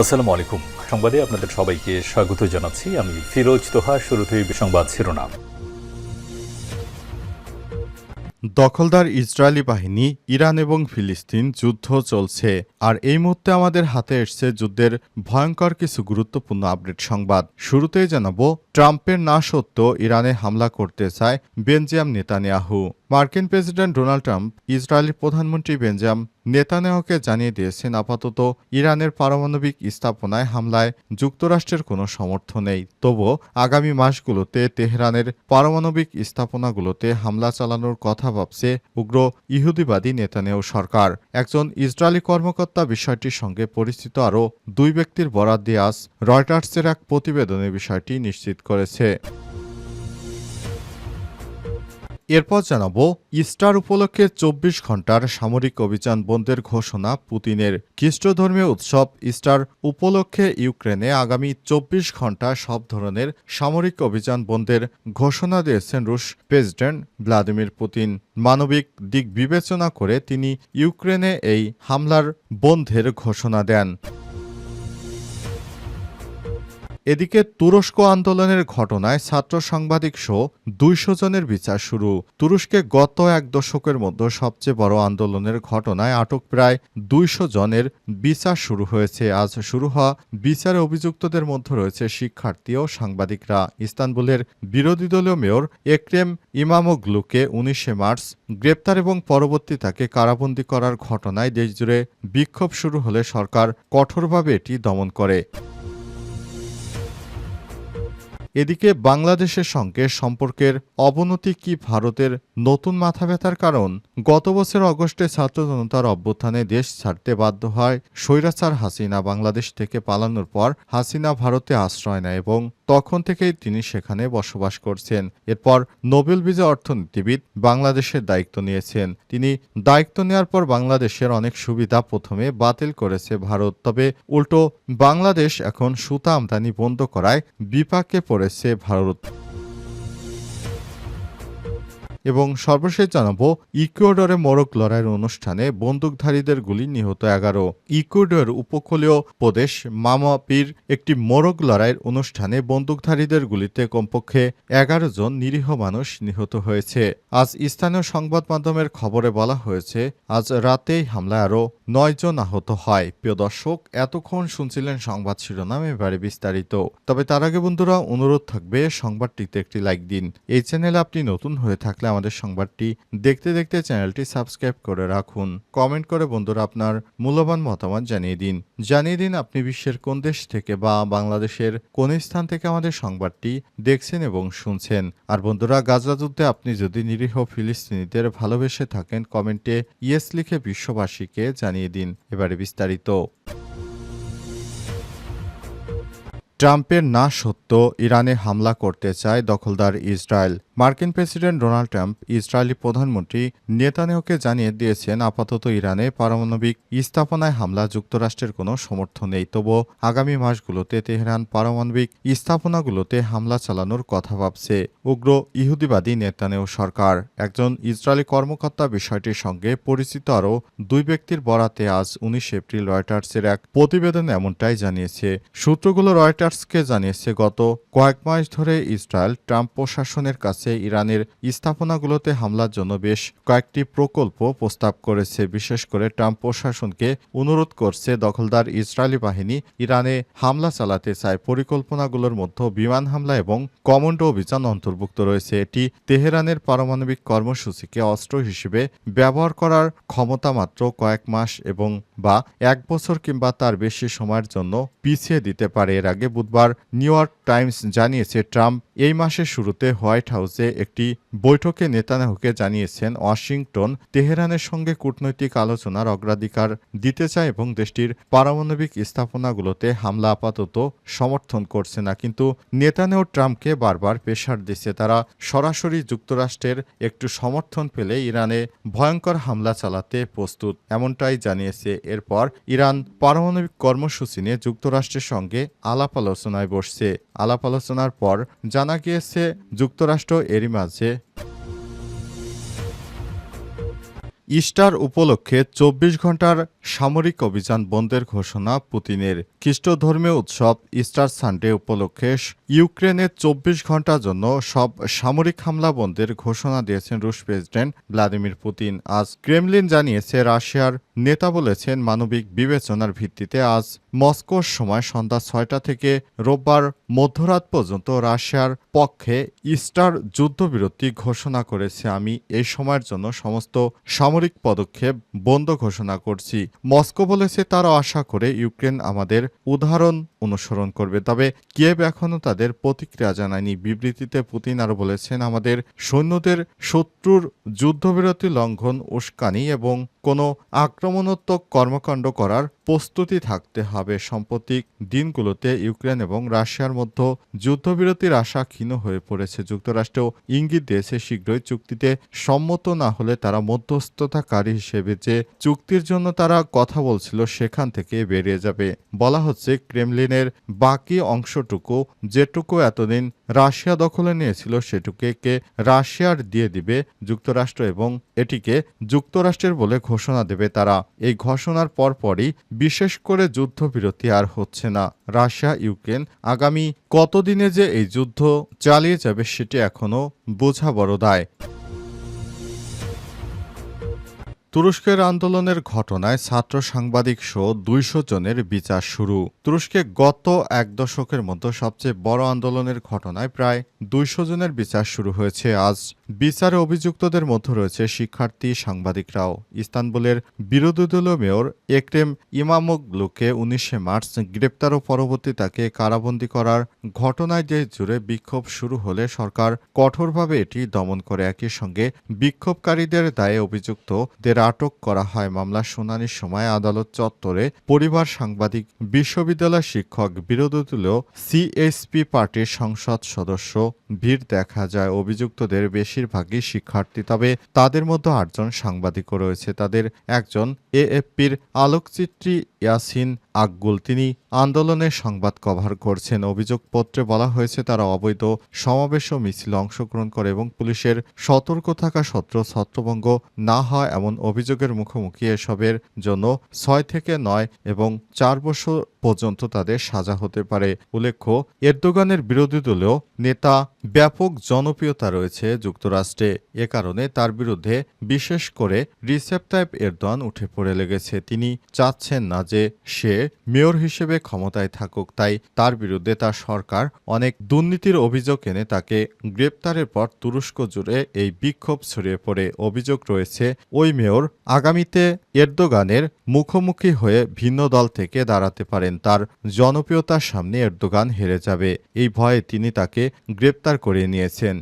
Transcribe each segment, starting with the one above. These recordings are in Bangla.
আসসালামু আলাইকুম সংবাদে আপনাদের সবাইকে স্বাগত জানাচ্ছি। আমি ফিরোজ তোহা, শুরুতেই সংবাদ শিরোনাম। দখলদার ইসরায়েলি বাহিনী, ইরান এবং ফিলিস্তিন যুদ্ধ চলছে। আর এই মুহূর্তে আমাদের হাতে এসছে যুদ্ধের ভয়ঙ্কর কিছু গুরুত্বপূর্ণ আপডেট সংবাদ। শুরুতেই জানাব, ট্রাম্পের না সত্ত্বেও ইরানে হামলা করতে চায় বেনজিয়াম নেতানিয়াহু। মার্কিন প্রেসিডেন্ট ডোনাল্ড ট্রাম্প ইসরায়েলি প্রধানমন্ত্রী বেঞ্জাম নেতানিয়াহুকে জানিয়ে দিয়েছেন আপাতত ইরানের পারমাণবিক স্থাপনায় হামলায় যুক্তরাষ্ট্রের কোনো সমর্থন নেই। তবুও আগামী মাসগুলোতে তেহরানের পারমাণবিক স্থাপনাগুলোতে হামলা চালানোর কথা ভাবছে উগ্র ইহুদিবাদী নেতানিয়াহু সরকার। একজন ইসরায়েলি কর্মকর্তা বিষয়টির সঙ্গে পরিচিত আরও দুই ব্যক্তির বরাত দিয়ে আজ রয়টার্সের এক প্রতিবেদনে বিষয়টি নিশ্চিত করেছে। এরপর জানাব, ইস্টার উপলক্ষে চব্বিশ ঘণ্টার সামরিক অভিযান বন্ধের ঘোষণা পুতিনের। খ্রিস্টধর্মীয় উৎসব ইস্টার উপলক্ষে ইউক্রেনে আগামী চব্বিশ ঘণ্টা সব ধরনের সামরিক অভিযান বন্ধের ঘোষণা দিয়েছেন রুশ প্রেসিডেন্ট ভ্লাদিমির পুতিন। মানবিক দিক বিবেচনা করে তিনি ইউক্রেনে এই হামলার বন্ধের ঘোষণা দেন। এদিকে তুরস্ক আন্দোলনের ঘটনায় ছাত্র সাংবাদিক সহ দুইশো জনের বিচার শুরু। তুরস্কে গত এক দশকের মধ্যে সবচেয়ে বড় আন্দোলনের ঘটনায় আটক প্রায় দুইশো জনের বিচার শুরু হয়েছে। আজ শুরু হওয়া বিচারে অভিযুক্তদের মধ্যে রয়েছে শিক্ষার্থী ও সাংবাদিকরা। ইস্তানবুলের বিরোধী দলীয় মেয়র একরেম ইমামোগ্লুকে উনিশে মার্চ গ্রেপ্তার এবং পরবর্তী তাকে কারাবন্দী করার ঘটনায় দেশজুড়ে বিক্ষোভ শুরু হলে সরকার কঠোরভাবে এটি দমন করে। এদিকে বাংলাদেশের সঙ্গে সম্পর্কের অবনতি কি ভারতের নতুন মাথা ব্যথার কারণ? গত বছর অগস্টে ছাত্র জনতার অভ্যুত্থানে দেশ ছাড়তে বাধ্য হয় স্বৈরাচার হাসিনা বাংলাদেশ থেকে পালানোর পর হাসিনা ভারতে আশ্রয় নেয় এবং তখন থেকেই তিনি সেখানে বসবাস করছেন। এরপর নোবেল বিজয় অর্থনীতিবিদ বাংলাদেশের দায়িত্ব নিয়েছেন। তিনি দায়িত্ব নেওয়ার পর বাংলাদেশের অনেক সুবিধা প্রথমে বাতিল করেছে ভারত। তবে উল্টো, বাংলাদেশ এখন সুতা আমদানি বন্ধ করায় বিপাকে পড়েছে ভারত। এবং সর্বশেষ জানাব, ইকুয়েডরে মোরগ লড়াইয়ের অনুষ্ঠানে বন্দুকধারীদের গুলি নিহত এগারো। ইকুয়েডর উপকূলীয় প্রদেশ মামাপির একটি মোরগ লড়াইয়ের অনুষ্ঠানে বন্দুকধারীদের গুলিতে কমপক্ষে এগারো জন নিরীহ মানুষ নিহত হয়েছে। আজ স্থানীয় সংবাদ মাধ্যমের খবরে বলা হয়েছে, আজ রাতেই হামলায় আরও নয় জন আহত হয়। প্রিয় দর্শক, এতক্ষণ শুনছিলেন সংবাদ শিরোনাম, এবারে বিস্তারিত। তবে তার আগে বন্ধুরা, অনুরোধ থাকবে, সংবাদটিতে একটি লাইক দিন। এই চ্যানেলে আপনি নতুন হয়ে থাকলে আমাদের সংবাদটি দেখতে দেখতে চ্যানেলটি সাবস্ক্রাইব করে রাখুন। কমেন্ট করে বন্ধুরা আপনার মূল্যবান মতামত জানিয়ে দিন। জানিয়ে দিন আপনি বিশ্বের কোন দেশ থেকে বা বাংলাদেশের কোন স্থান থেকে আমাদের সংবাদটি দেখছেন এবং শুনছেন। আর বন্ধুরা, গাজা যুদ্ধে আপনি যদি নিরীহ ফিলিস্তিনিদের ভালোবেসে থাকেন, কমেন্টে ইয়েস লিখে বিশ্ববাসীকে জানিয়ে দিন। এবারে বিস্তারিত। ট্রাম্পের না সত্য ইরানে হামলা করতে চায় দখলদার ইসরায়েল। মার্কিন প্রেসিডেন্ট ডোনাল্ড ট্রাম্প ইসরায়েলি প্রধানমন্ত্রী নেতানিয়াহুকে জানিয়ে দিয়েছেন আপাতত ইরানে পারমাণবিক স্থাপনায় হামলা যুক্তরাষ্ট্রের কোনো সমর্থন নেই। তবুও আগামী মাসগুলোতে তেহরান পারমাণবিক স্থাপনাগুলোতে হামলা চালানোর কথা ভাবছে উগ্র ইহুদিবাদী নেতানিয়াহু সরকার। একজন ইসরায়েলি কর্মকর্তা বিষয়টির সঙ্গে পরিচিত আরও দুই ব্যক্তির বরাতে আজ উনিশ এপ্রিল রয়টার্সের এক প্রতিবেদন এমনটাই জানিয়েছে। সূত্রগুলো রয়টার্সকে জানিয়েছে, গত কয়েক মাস ধরে ইসরায়েল ট্রাম্প প্রশাসনের কাছে ইরানের স্থাপনাগুলোতে হামলার জন্য বেশ কয়েকটি প্রকল্প প্রস্তাব করেছে। বিশেষ করে ট্রাম্প প্রশাসনকে অনুরোধ করছে দখলদার ইসরায়েলি বাহিনী ইরানে হামলা চালাতে চায়। পরিকল্পনাগুলোর মধ্যে বিমান হামলা এবং কমান্ডো অভিযান অন্তর্ভুক্ত রয়েছে। এটি তেহরানের পারমাণবিক কর্মসূচিকে অস্ত্র হিসেবে ব্যবহার করার ক্ষমতা মাত্র কয়েক মাস এবং বা এক বছর কিংবা তার বেশি সময়ের জন্য পিছিয়ে দিতে পারে। এর আগে বুধবার নিউ ইয়র্ক টাইমস জানিয়েছে, ট্রাম্প এই মাসের শুরুতে হোয়াইট হাউসে একটি বৈঠকে নেতানিয়াহুকে জানিয়েছেন ওয়াশিংটন, তেহরানের সঙ্গে কূটনৈতিক আলোচনার অগ্রাধিকার দিতে চায় এবং দেশটির পারমাণবিক স্থাপনাগুলোতে হামলা আপাতত সমর্থন করছে না। কিন্তু নেতানেও ট্রাম্পকে বারবার প্রেশার দিচ্ছে। তারা সরাসরি যুক্তরাষ্ট্রের একটু সমর্থন পেলে ইরানে ভয়ঙ্কর হামলা চালাতে প্রস্তুত, এমনটাই জানিয়েছে। এরপর ইরান পারমাণবিক কর্মসূচি নিয়ে যুক্তরাষ্ট্রের সঙ্গে আলাপ আলোচনায় বসছে। আলাপ আলোচনার পর জানা গিয়েছে, যুক্তরাষ্ট্র erimezse ইস্টার উপলক্ষে চব্বিশ ঘণ্টার সামরিক অভিযান বন্ধের ঘোষণা পুতিনের খ্রিস্ট ধর্মীয় উৎসব ইস্টার সানডে উপলক্ষে ইউক্রেনে চব্বিশ ঘণ্টার জন্য সব সামরিক হামলা বন্ধের ঘোষণা দিয়েছেন রুশ প্রেসিডেন্ট ভ্লাদিমির পুতিন। আজ ক্রেমলিন জানিয়েছে, রাশিয়ার নেতা বলেছেন, মানবিক বিবেচনার ভিত্তিতে আজ মস্কোর সময় সন্ধ্যা ছয়টা থেকে রোববার মধ্যরাত পর্যন্ত রাশিয়ার পক্ষে ইস্টার যুদ্ধবিরতি ঘোষণা করেছে। আমি এই সময়ের জন্য সমস্ত সামরিক পদক্ষেপ বন্ধ ঘোষণা করছি। মস্কো বলেছে তারা আশা করে ইউক্রেন আমাদের উদাহরণ অনুসরণ করবে। তবে কিয়েভ এখনও তাদের প্রতিক্রিয়া জানায়নি। বিবৃতিতে পুতিন আরও বলেছেন, আমাদের সৈন্যদের শত্রুর যুদ্ধবিরতি লঙ্ঘন, উস্কানি এবং কোনো আক্রমণাত্মক কর্মকাণ্ড করার প্রস্তুতি থাকতে হবে। সাম্প্রতিক দিনগুলোতে ইউক্রেন এবং রাশিয়ার মধ্যে যুদ্ধবিরতির আশা ক্ষীণ হয়ে পড়েছে। যুক্তরাষ্ট্র ইঙ্গিত দিয়েছে, শীঘ্রই চুক্তিতে সম্মত না হলে তারা মধ্যস্থতাকারী হিসেবে যে চুক্তির জন্য তারা কথা বলছিল সেখান থেকে বেরিয়ে যাবে। বলা হচ্ছে, ক্রেমলিনের বাকি অংশটুকু, যেটুকু এতদিন রাশিয়া দখলে নিয়েছিল সেটুকুকে রাশিয়ার দিয়ে দিবে যুক্তরাষ্ট্র এবং এটিকে যুক্তরাষ্ট্রের বলে ঘোষণা দেবে তারা। এই ঘোষণার পরপরই বিশেষ করে যুদ্ধবিরতি আর হচ্ছে না। রাশিয়া, ইউক্রেন আগামী কতদিনে যে এই যুদ্ধ চালিয়ে যাবে সেটি এখনও বোঝা বড় দায়। তুরস্কের আন্দোলনের ঘটনায় ছাত্র সাংবাদিক সহ দুইশো জনের বিচার শুরু। তুরস্কে গত এক দশকের মধ্যে সবচেয়ে বড় আন্দোলনের ঘটনায় প্রায় দুইশো জনের বিচার শুরু হয়েছে। আজ বিচারে অভিযুক্তদের মধ্যে রয়েছে শিক্ষার্থী, সাংবাদিকরাও। ইস্তানবুলের বিরোধী দলীয় মেয়র একরেম ইমামোগলুকে উনিশে মার্চ গ্রেপ্তার ও পরবর্তী তাকে কারাবন্দী করার ঘটনায় দেশ জুড়ে বিক্ষোভ শুরু হলে সরকার কঠোরভাবে এটি দমন করে। একই সঙ্গে বিক্ষোভকারীদের দায়ে অভিযুক্তদের আটক করা হয়। মামলার শুনানির সময় আদালত চত্বরে পরিবার সাংবাদিক বিশ্ববিদ্যালয় শিক্ষক বিরোধী দলীয় সিএসপি পার্টির সংসদ সদস্য ভিড় দেখা যায়। অভিযুক্তদের বেশিরভাগই শিক্ষার্থী তবে তাদের মধ্যে আটজন সাংবাদিকও রয়েছে। তাদের একজন এএফপির আলোকচিত্রী ইয়াসিন আকগুল তিনি আন্দোলনের সংবাদ কভার করছেন। অভিযোগপত্রে বলা হয়েছে, তারা অবৈধ সমাবেশ ও মিছিলে অংশগ্রহণ করে এবং পুলিশের সতর্ক থাকা সত্ত্বেও ছত্রভঙ্গ না হয় এমন অভিযোগের মুখোমুখি এসবের জন্য ছয় থেকে নয় এবং চার বছর পর্যন্ত তাদের সাজা হতে পারে। উল্লেখ্য, এরদোগানের বিরোধী দলীয় নেতা ব্যাপক জনপ্রিয়তা রয়েছে যুক্তরাষ্ট্রে। এ কারণে তার বিরুদ্ধে বিশেষ করে রিসেপ তাইপ এরদোয়ান উঠে পড়ে লেগেছে। তিনি চাচ্ছেন না যে সে মেয়র হিসেবে ক্ষমতায় থাকুক, তাই তার বিরুদ্ধে তার সরকার অনেক দুর্নীতির অভিযোগ এনে তাকে গ্রেপ্তারের পর তুরস্ক জুড়ে এই বিক্ষোভ ছড়িয়ে পড়ে। অভিযোগ রয়েছে, ওই মেয়র আগামীতে এরদোগানের মুখোমুখি হয়ে ভিন্ন দল থেকে দাঁড়াতে পারেন। তার জনপ্রিয়তার সামনে এরদোগান হেরে যাবে। এই ভয়ে তিনি তাকে গ্রেপ্তার করে নিয়েছেন।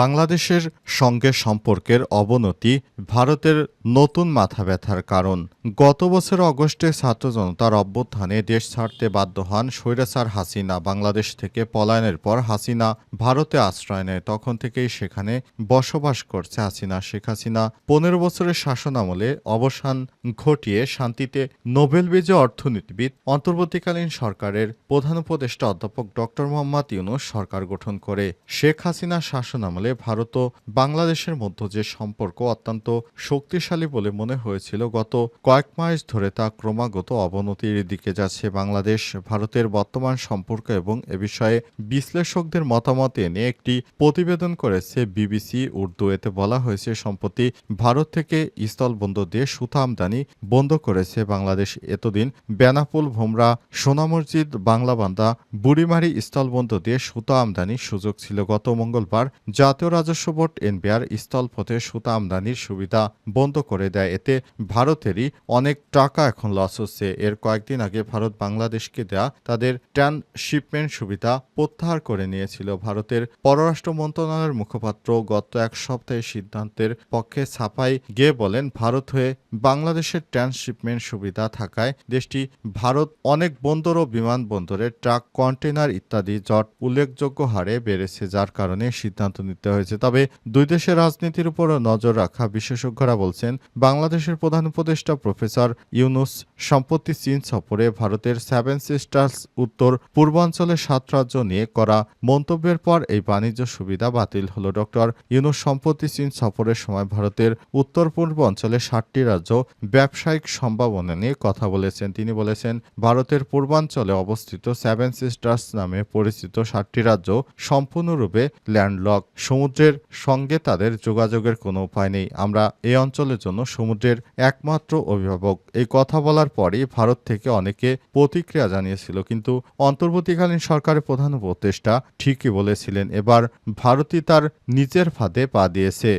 বাংলাদেশের সঙ্গে সম্পর্কের অবনতি, ভারতের নতুন মাথা ব্যথার কারণ। গত বছর অগস্টে ছাত্র জনতার অভ্যুত্থানে দেশ ছাড়তে বাধ্য হন স্বৈরাচার হাসিনা। বাংলাদেশ থেকে পলায়নের পর হাসিনা ভারতে আশ্রয় নেয়। তখন থেকেই সেখানে বসবাস করছে হাসিনা, শেখ হাসিনা। পনেরো বছরের শাসনামলে অবসান ঘটিয়ে শান্তিতে নোবেল বিজয় অর্থনীতিবিদ, অন্তর্বর্তীকালীন সরকারের প্রধান উপদেষ্টা অধ্যাপক ডক্টর মোহাম্মদ ইউনুস সরকার গঠন করে। শেখ হাসিনা শাসনামলে ভারত ও বাংলাদেশের মধ্যে যে সম্পর্ক অত্যন্ত শক্তিশালী বলে মনে হয়েছিল, গত কয়েক মাস ধরে তা ক্রমাগত অবনতির দিকে যাচ্ছে। বাংলাদেশ, ভারতের বর্তমান সম্পর্ক এবং এ বিষয়ে বিশ্লেষকদের মতামত এনে একটি প্রতিবেদন করেছে বিবিসি। উর্দু এতে বলা হয়েছে, সম্প্রতি ভারত থেকে স্থলবন্দর দিয়ে সুতা আমদানি বন্ধ করেছে বাংলাদেশ। এতদিন বেনাপুল, ভোমরা, সোনা মসজিদ বাংলাবান্ধা বুড়িমারি স্থলবন্দর দিয়ে সুতা আমদানির সুযোগ ছিল। গত মঙ্গলবার জাতীয় রাজস্ব বোর্ড এনবিআর স্থলপথে সুতা আমদানির সুবিধা বন্ধ করে দেয়। এতে ভারতেরই অনেক টাকা এখন লস হচ্ছে। এর কয়েকদিন আগে ভারত বাংলাদেশকে দেয়া তাদের ট্রান্সশিপমেন্ট সুবিধা প্রত্যাহার করে নিয়েছিল। ভারতের পররাষ্ট্র মন্ত্রণালয়ের মুখপাত্র গত এক সপ্তাহে সিদ্ধান্তের পক্ষে ছাপাই গিয়ে বলেন, ভারত হয়ে বাংলাদেশের ট্রান্সশিপমেন্ট সুবিধা থাকায় দেশটি ভারত অনেক বন্দর ও বিমানবন্দরে ট্রাক কন্টেনার ইত্যাদি জট উল্লেখযোগ্য হারে বেড়েছে, যার কারণে সিদ্ধান্ত নিতে হয়েছে। তবে দুই দেশের রাজনীতির উপর নজর রাখা বিশেষজ্ঞরা বলছেন বাংলাদেশের প্রধান উপদেষ্টা প্রফেসর ইউনুস সম্প্রতি চীন সফরে ভারতের সেভেন সিস্টার্স উত্তর পূর্বাঞ্চলের সাত রাজ্য নিয়ে করা মন্তব্যের পর এই বাণিজ্য সুবিধা বাতিল হলো। ডক্টর ইউনুস সম্প্রতি চীন সফরের সময় ভারতের উত্তর পূর্ব অঞ্চলে ষাটটি রাজ্য ব্যবসায়িক সম্ভাবনা নিয়ে কথা বলেছেন। তিনি বলেছেন, ভারতের পূর্বাঞ্চলে অবস্থিত সেভেন সিস্টার্স নামে পরিচিত ষাটটি রাজ্য সম্পূর্ণরূপে ল্যান্ডলক। সমুদ্রের সঙ্গে তাদের যোগাযোগের কোনো উপায় নেই। আমরা এই অঞ্চলের জন্য সমুদ্রের একমাত্র অভিভাবক। এই কথা বলার পরে ভারত থেকে অনেকে প্রতিক্রিয়া জানিয়েছিল, কিন্তু অন্তর্বর্তীকালীন সরকারের প্রধান উপদেষ্টা ঠিকই বলেছিলেন, এবার ভারতই তার নিজের ফাঁদে পা দিয়েছে।